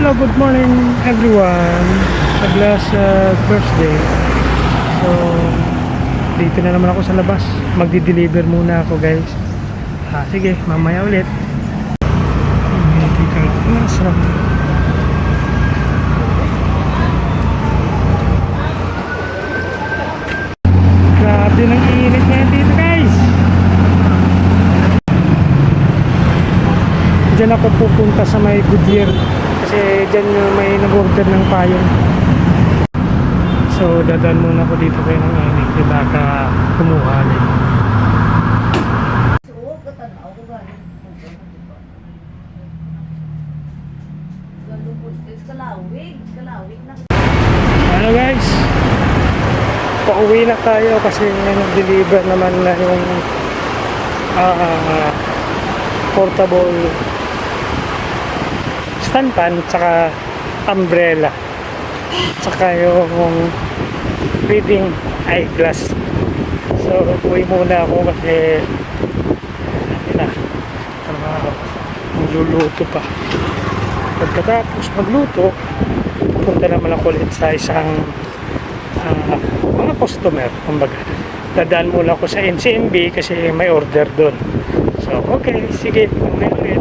Hello, good morning everyone. Pag last uh, Thursday. So, dito na naman ako sa labas. Magdi-deliver muna ako guys. Ah, sige, mamaya ulit. Ka sarap. Grabe ng init ngayon dito guys. Diyan ako pupunta sa may Goodyear kasi diyan yung may nag-order ng payong. So dadaan muna ako dito kay ng init di baka kumuha na. Ano guys? Pauwi na tayo kasi nag-deliver naman na yung ah, portable stand fan tsaka umbrella. Tsaka yung reading eyeglass. So uwi muna ako kasi ano na magluluto pa. Pagkatapos magluto pupunta naman ako ulit sa isang ah, mga customer kumbaga. Dadaan muna ako sa NCMB kasi may order doon. So okay sige mamaya ulit